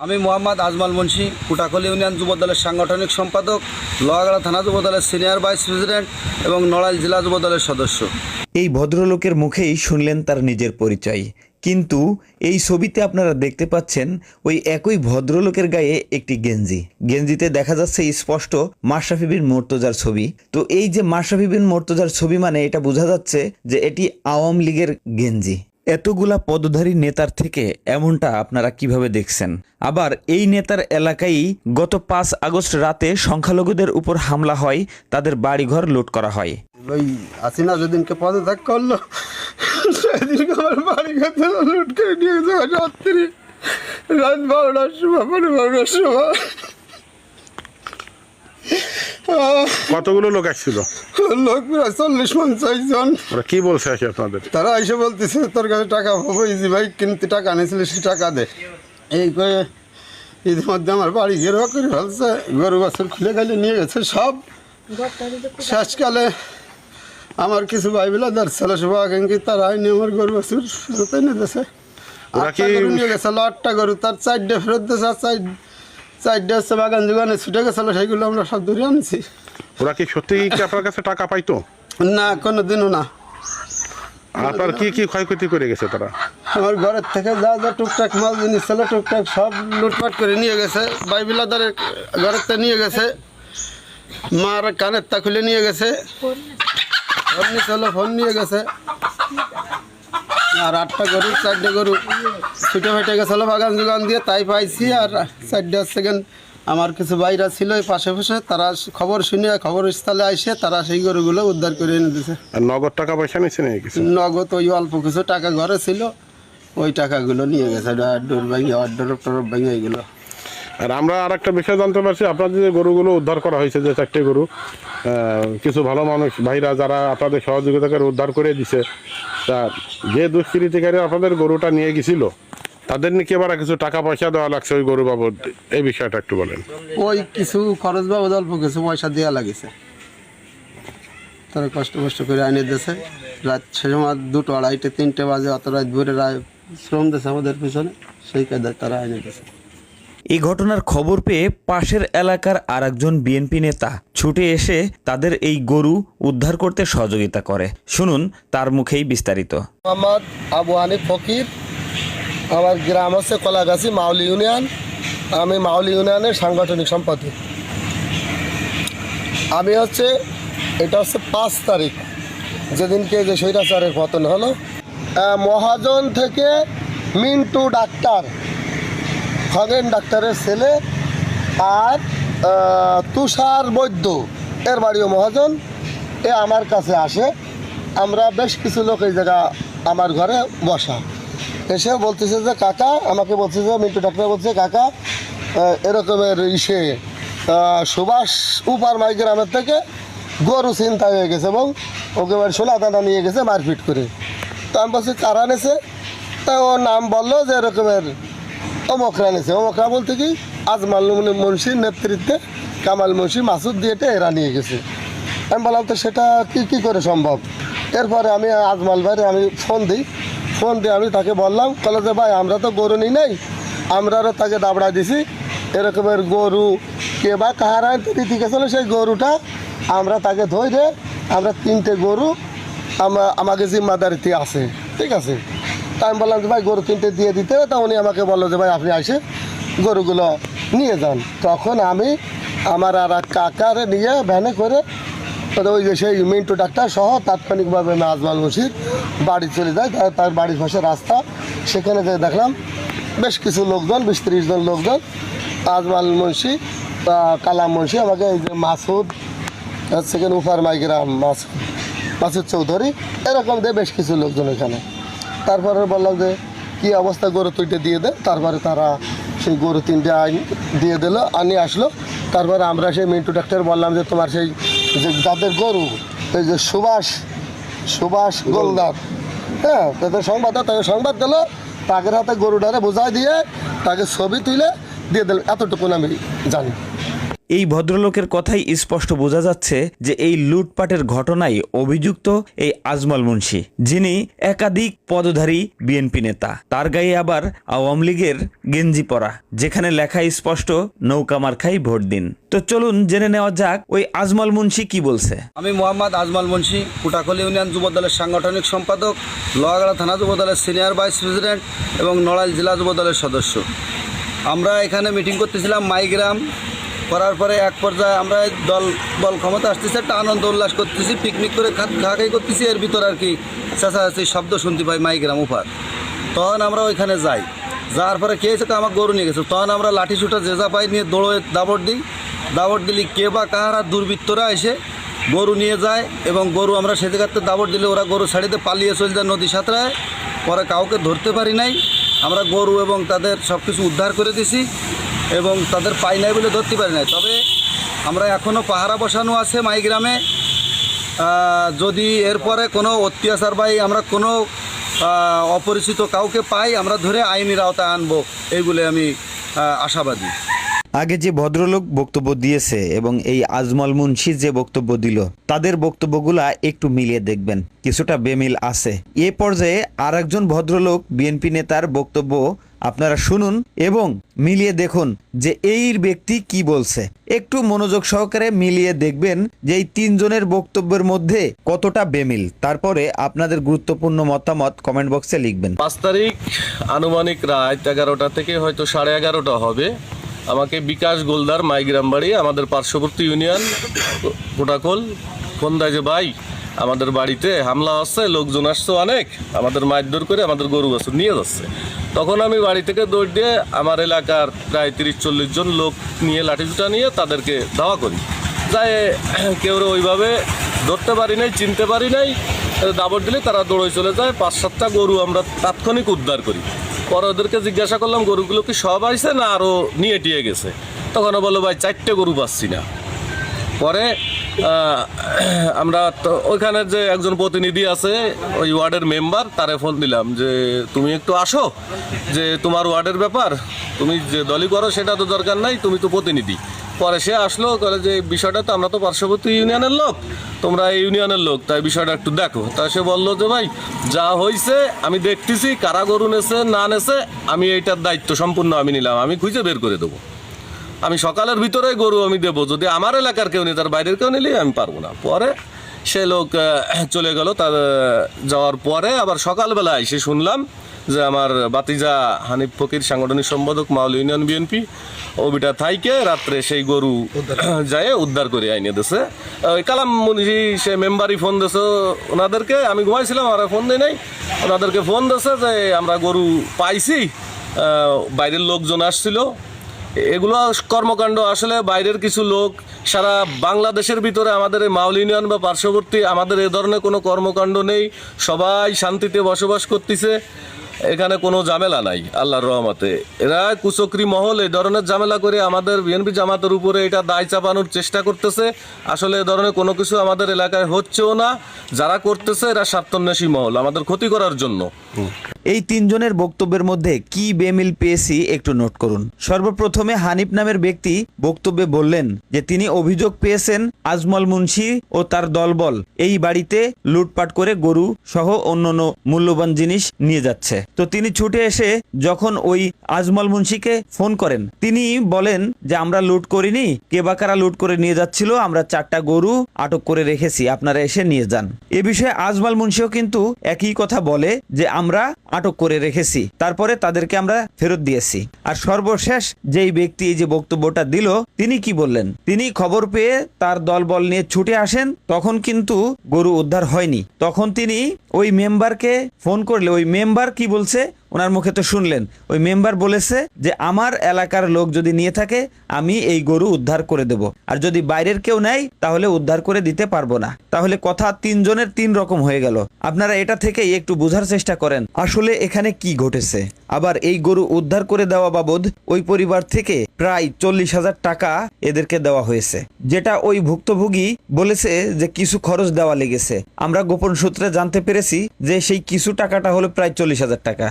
আমি মোহাম্মদ আজমাল মুন্সি কুটাকলি ইউনিয়ন যুব দলের সাংগঠনিক সম্পাদক, লোহাগাড়া থানা যুব দলের সিনিয়র ভাইস প্রেসিডেন্ট এবং নড়াইল জেলা যুব দলের সদস্য। এই ভদ্রলোকের মুখেই শুনলেন তার নিজের পরিচয়। কিন্তু এই ছবিতে আপনারা দেখতে পাচ্ছেন ওই একই ভদ্রলোকের গায়ে একটি গেঞ্জি। গেঞ্জিতে দেখা যাচ্ছে স্পষ্ট মাশরাফি বিন মোর্তজার ছবি। তো এই যে মাশরাফি বিন মোর্তজার ছবি মানে এটা বোঝা যাচ্ছে যে এটি আওয়ামী লীগের গেঞ্জি। এতগুলা পদধারী নেতার থেকে এমনটা আপনারা কীভাবে দেখছেন? আবার এই নেতার এলাকায় গত পাঁচ আগস্ট রাতে সংখ্যালঘুদের উপর হামলা হয়, তাদের বাড়িঘর লুট করা হয়। পদত্যাগ করল, সেদিনকে আমার বাড়ি লুট করে নিয়ে রাত্রি কতগুলো লোক আসছিল? লোক প্রায় চল্লিশ পঞ্চাশ জন। ওরা কি বলছে আসে আপনাদের? তারা এসে বলতেছে তোর কাছে টাকা পাবো ইজি ভাই কিনতে টাকা আনিছিল সে টাকা দে। এই করে ইতিমধ্যে আমার বাড়ি গেরুয়া করে ফেলছে গরু বাছুর খুলে গেলে নিয়ে গেছে সব। শেষকালে আমার কিছু ভাইবিলা দার ছেলে সব আগে তারা আইনি আমার গরু বাছুর ফেরত এনে দিয়েছে। আটটা কি- গরু নিয়ে গেছে আটটা গরু তার চারটে ফেরত দিয়েছে আর চার চারটে হচ্ছে বাগান ছুটে গেছিল সেইগুলো আমরা সব ধরে আনছি। ওরা কি সত্যি কি আপনার কাছে টাকা পাইতো? না না। আপনার কি কি ক্ষয়ক্ষতি করে গেছে তারা? আমার ঘরের থেকে যা যা টুকটাক মাল জিনিস ছিল টুকটাক সব লুটপাট করে নিয়ে গেছে। বাইবিলাদারের ঘরের থেকে নিয়ে গেছে। মার কানের তা খুলে নিয়ে গেছে। ফোন ছিল ফোন নিয়ে গেছে। আর আটটা গরু চারটে গরু। ছুটে ফেটে গেছিল বাগান জোগান দিয়ে তাই পাইছি। আর চারটে সেকেন্ড আমার কিছু বাইরা ছিল পাশে পাশে তারা খবর শুনে খবর স্থলে আসে তারা সেই গরুগুলো উদ্ধার করে এনে দিছে। আর নগদ টাকা পয়সা নিয়েছে নাকি কিছু? নগদ ওই অল্প কিছু টাকা ঘরে ছিল ওই টাকাগুলো নিয়ে গেছে ডোর ভেঙে ডোর ভেঙে এগুলো আর আমরা আর একটা বিষয় জানতে পারছি আপনাদের যে গরুগুলো উদ্ধার করা হয়েছে, যে চারটে গরু কিছু ভালো মানুষ, ভাইরা যারা আপনাদের সহযোগিতা করে উদ্ধার করে দিছে, তা যে দুষ্কৃতিকারী আপনাদের গরুটা নিয়ে গেছিল, তাদের নাকি আবার কিছু টাকা পয়সা দেওয়া লাগছে ওই গরু বাবদ? এই বিষয়টা একটু বলেন। ওই কিছু খরচ বাবদ অল্প কিছু পয়সা দেওয়া লাগিছে। তারা কষ্ট কষ্ট করে আইনে দিয়েছে। রাত সে সময় দুটো আড়াইটে, তিনটে বাজে অত রাত ভরে রায় শ্রম দিয়েছে আমাদের পিছনে, সেই কায়দায় তারা আইনে দিয়েছে। এই ঘটনার খবর পেয়ে পাশের এলাকার আরেকজন বিএনপি নেতা ছুটে এসে তাদের এই গরু উদ্ধার করতে সহযোগিতা করে। শুনুন, তার মুখেই বিস্তারিত। আবু হানিফ ফকির, আমার গ্রাম হচ্ছে কলাগাছি মাউলি ইউনিয়ন। আমি মাউলি ইউনিয়নের সাংগঠনিক সম্পাদক। আমি হচ্ছে, এটা হচ্ছে পাঁচ তারিখ, যেদিনকে যে স্বৈরাচারের পতন হলো। মহাজন থেকে মিন্টু ডাক্তার খগেন ডাক্তারের ছেলে আর তুষার বৈদ্য। এর বাড়িও মহাজন। এ আমার কাছে আসে। আমরা বেশ কিছু লোক এই জায়গা আমার ঘরে বসা। এসে বলতেছে যে, কাকা, আমাকে বলছে যে, মিন্টু ডাক্তার বলছে, কাকা এরকমের ইসে সুভাষ উপার মাই গ্রামের থেকে গরু চিন্তা হয়ে গেছে এবং ওকে এবার সোলা দানা নিয়ে গেছে মারপিট করে। তো আমি বলছি, কারা নেছে? তা ও নাম বলল যে, এরকমের অমকরা নিয়েছে অমকরা বলতে কি? আজ আজমাল মুন্সির নেতৃত্বে কামাল মুন্সি মাসুদ দিয়েটে এরা নিয়ে গেছে। আমি বললাম, তো সেটা কি কি করে সম্ভব? এরপরে আমি আজমাল ভাইরে আমি ফোন দিই। ফোন দিয়ে আমি তাকে বললাম বলে যে ভাই, আমরা তো গরু নিই নাই আমরাও তাকে দাবড়া দিছি। এরকমের গরু কে বা কাহারা রীতি গেছিল সেই গরুটা আমরা তাকে ধরে আমরা তিনটে গরু আমা- আমাকে জিম্মাদারিতে আছে। ঠিক আছে? তা আমি বললাম যে, ভাই, গরু তিনটে দিয়ে দিতে তা উনি আমাকে বলল যে, ভাই, আপনি আসে গরুগুলো নিয়ে যান। তখন আমি আমার আর এক কাকারে নিয়ে ভ্যানে করে তো ওই যে সেই মিন্টু ডাক্তার সহ তাৎক্ষণিকভাবে আমি আজমাল মসির বাড়ি চলে তার- তার বাড়ির পাশে রাস্তা। সেখানে যে দেখলাম বেশ কিছু লোকজন, বিশ ত্রিশ জন লোকজন, আজমাল মুন্সি কালাম মুন্সি আমাকে এই যে মাসুদ সেখানে উফার মাইগ্রাম মাসুদ মাসুদ চৌধুরী, এরকম দিয়ে বেশ কিছু লোকজন এখানে। তারপরে বললাম যে কী অবস্থা গরু তুইটা দিয়ে দে। তারপরে তারা সেই গরু তিনটে দিয়ে দিল আনি আসলো। তারপরে আমরা সেই মিন্টু ডাক্তার বললাম যে তোমার সেই যে যাদের গরু এই যে সুভাষ সুভাষ গোলদার হ্যাঁ তাদের সংবাদ তাকে সংবাদ দিল তাদের হাতে গরুটারে বোঝাই দিয়ে তাকে ছবি তুলে দিয়ে দিল। এতটুকুন আমি জানি। এই ভদ্রলোকের কথাই স্পষ্ট বোঝা যাচ্ছে যে এই লুটপাটের ঘটনায় অভিযুক্ত এই আজমল মুন্সি। যিনি একাধিক পদধারী বিএনপি নেতা। তার গায়ে আবার আওয়ামী লীগের গেঞ্জি পরা, যেখানে লেখা স্পষ্ট, নৌকা মার্খাই ভোট দিন। তো চলুন জেনে নেওয়া যাক ওই আজমল মুন্সি কি বলছে। আমি মোহাম্মদ আজমাল মুন্সি কুটাকলি ইউনিয়ন যুব দলের সাংগঠনিক সম্পাদক, লোহাগাড়া থানা যুব দলের সিনিয়র ভাইস প্রেসিডেন্ট এবং নড়াইল জেলা যুব দলের সদস্য। আমরা এখানে মিটিং করতেছিলাম মাইগ্রাম করার পরে এক পর্যায়ে আমরা দল দল ক্ষমতা আসতেছে, একটা আনন্দ উল্লাস করতেছি পিকনিক করে খা খাই করতেছি, এর ভিতর আর কি চেঁচাচেঁচি শব্দ শুনতে পাই মাইগ্রাম উপার তখন আমরা ওইখানে যাই। যাওয়ার পরে কে তো আমার গরু নিয়ে গেছে। তখন আমরা লাঠি ছুটা জেজা পাই নিয়ে দৌড়ে দাবড় দিই। দাবড় দিলি কে বা কাহারা দুর্বৃত্তরা এসে গরু নিয়ে যায় এবং গরু আমরা সেতে কাটতে দাবড় দিলে ওরা গরু ছাড়িতে পালিয়ে চলে যায় নদী সাঁতরায়। পরে কাউকে ধরতে পারি নাই। আমরা গরু এবং তাদের সব কিছু উদ্ধার করে দিছি। এবং তাদের পাই নাই বলে ধরতে পারি নাই। তবে আমরা এখনও পাহারা বসানো আছে মাইগ্রামে যদি এরপরে কোনো অত্যাচার বা আমরা কোনো অপরিচিত কাউকে পাই, আমরা ধরে আইনের আওতায় আনব। এইগুলো আমি আশাবাদী। আগে যে ভদ্রলোক বক্তব্য দিয়েছে এবং এই আজমল মুন্সি যে বক্তব্য দিল, তাদের বক্তব্যগুলা একটু মিলিয়ে দেখবেন। কিছুটা বেমিল আছে। এ পর্যায়ে আর ভদ্রলোক বিএনপি নেতার বক্তব্য আপনারা শুনুন এবং মিলিয়ে দেখুন যে এই ব্যক্তি কি বলছে। একটু মনোযোগ সহকারে মিলিয়ে দেখবেন যে এই তিনজনের বক্তব্যের মধ্যে কতটা বেমিল। তারপরে আপনাদের গুরুত্বপূর্ণ মতামত কমেন্ট বক্সে লিখবেন। পাঁচ তারিখ আনুমানিক রাত এগারোটা থেকে হয়তো সাড়ে এগারোটা হবে। আমাকে বিকাশ গোলদার মাইগ্রাম বাড়ি আমাদের পার্শ্ববর্তী ইউনিয়ন, কোটাকল ফোন দেয় যে ভাই আমাদের বাড়িতে হামলা হচ্ছে লোকজন আসছে অনেক, আমাদের মারধর করে আমাদের গরু বাছুর নিয়ে যাচ্ছে। তখন আমি বাড়ি থেকে দৌড় দিয়ে আমার এলাকার প্রায় তিরিশ চল্লিশ জন লোক নিয়ে লাঠিজুটা নিয়ে তাদেরকে ধাওয়া করি। যাই কেউ ওইভাবে ধরতে পারি নাই, চিনতে পারি নাই দাবর দিলে তারা দৌড়ে চলে যায়, পাঁচ সাতটা গরু আমরা তাৎক্ষণিক উদ্ধার করি। পরে ওদেরকে জিজ্ঞাসা করলাম, গরুগুলো কি সব আসছে না আরও নিয়ে টিয়ে গেছে? তখন ও বলল, ভাই, চারটে গরু পাচ্ছি না। পরে আমরা তো ওইখানে যে একজন প্রতিনিধি আছে, ওই ওয়ার্ডের মেম্বার, তারে ফোন দিলাম যে, তুমি একটু আসো, যে তোমার ওয়ার্ডের ব্যাপার, তুমি যে দলই করো সেটা তো দরকার নাই, তুমি তো প্রতিনিধি। পরে সে আসলো বলে যে, বিষয়টা তো আমরা তো পার্শ্ববর্তী ইউনিয়নের লোক, তোমরা এই ইউনিয়নের লোক, তাই বিষয়টা একটু দেখো। তা সে বলল যে, ভাই, যা হয়েছে আমি দেখতেছি, কারা গরু নেছে, না নেছে, আমি এইটার দায়িত্ব সম্পূর্ণ আমি নিলাম, আমি খুঁজে বের করে দেবো। আমি সকালের ভিতরে গরু আমি দেবো। যদি আমার এলাকার কেউ নেই তার বাইরের কেউ নিলে আমি পারব না। পরে সে লোক চলে গেল। তার যাওয়ার পরে আবার সকালবেলায় সে শুনলাম যে আমার বাতিজা হানিফ ফকির সাংগঠনিক সম্পাদক মাউল ইউনিয়ন বিএনপি ওবিটা থাইকে রাত্রে সেই গরু যায় উদ্ধার করে আইনে দেশে ওই কালাম মুন্সি সে মেম্বারই ফোন দিছে ওনাদেরকে। আমি ঘুমাইছিলাম আর ফোন দেয় নাই। ওনাদেরকে ফোন দিছে যে আমরা গরু পাইছি। বাইরের লোকজন আসছিল। এগুলো কর্মকাণ্ড আসলে বাইরের কিছু লোক, সারা বাংলাদেশের ভিতরে আমাদের এই মাউল ইউনিয়ন বা পার্শ্ববর্তী আমাদের এ ধরনের কোনো কর্মকাণ্ড নেই। সবাই শান্তিতে বসবাস করতেছে। এখানে কোনো ঝামেলা নাই, আল্লাহর রহমতে। এরা কুচক্রি মহল এই ধরনের ঝামেলা করে আমাদের বিএনপি জামাতের উপরে এটা দায় চাপানোর চেষ্টা করতেছে। আসলে এ ধরনের কোনো কিছু আমাদের এলাকায় হচ্ছেও না। যারা করতেছে, এরা স্বার্থন্বেষী মহল, আমাদের ক্ষতি করার জন্য। এই তিনজনের বক্তব্যের মধ্যে কি বেমিল পেয়েছি একটু নোট করুন। সর্বপ্রথমে হানিফ নামের ব্যক্তি বক্তব্যে বললেন যে তিনি অভিযোগ পেয়েছেন আজমল মুন্সি ও তার দলবল এই বাড়িতে লুটপাট করে গরু সহ অন্যান্য মূল্যবান জিনিস নিয়ে যাচ্ছে। তো তিনি ছুটে এসে যখন ওই আজমল মুন্সিকে ফোন করেন, তিনি বলেন যে আমরা লুট করিনি, কে বা কারা লুট করে নিয়ে যাচ্ছিল, আমরা চারটা গরু আটক করে রেখেছি, আপনারা এসে নিয়ে যান। এ বিষয়ে আজমল মুন্সিও কিন্তু একই কথা বলে যে আমরা আটক করে রেখেছি। তারপরে তাদেরকে আমরা ফেরত দিয়েছি। আর সর্বশেষ যেই ব্যক্তি এই যে বক্তব্যটা দিল, তিনি কি বললেন? তিনি খবর পেয়ে তার দলবল নিয়ে ছুটে আসেন, তখন কিন্তু গরু উদ্ধার হয়নি। তখন তিনি ওই মেম্বারকে ফোন করলে, ওই মেম্বার কি বলছে? ওনার মুখে তো শুনলেন। ওই মেম্বার বলেছে যে, আমার এলাকার লোক যদি নিয়ে থাকে, আমি এই গরু উদ্ধার করে দেব। আর যদি বাইরের কেউ নেয়, তাহলে উদ্ধার করে দিতে পারব না। তাহলে কথা তিনজনের তিন রকম হয়ে গেল। আপনারা এটা থেকেই একটু বোঝার চেষ্টা করেন, আসলে এখানে কি ঘটেছে? আবার এই গরু উদ্ধার করে দেওয়া বাবদ ওই পরিবার থেকে প্রায় চল্লিশ হাজার টাকা এদেরকে দেওয়া হয়েছে। যেটা ওই ভুক্তভোগী বলেছে যে, কিছু খরচ দেওয়া লেগেছে। আমরা গোপন সূত্রে জানতে পেরেছি যে, সেই কিছু টাকাটা হলো প্রায় চল্লিশ হাজার টাকা।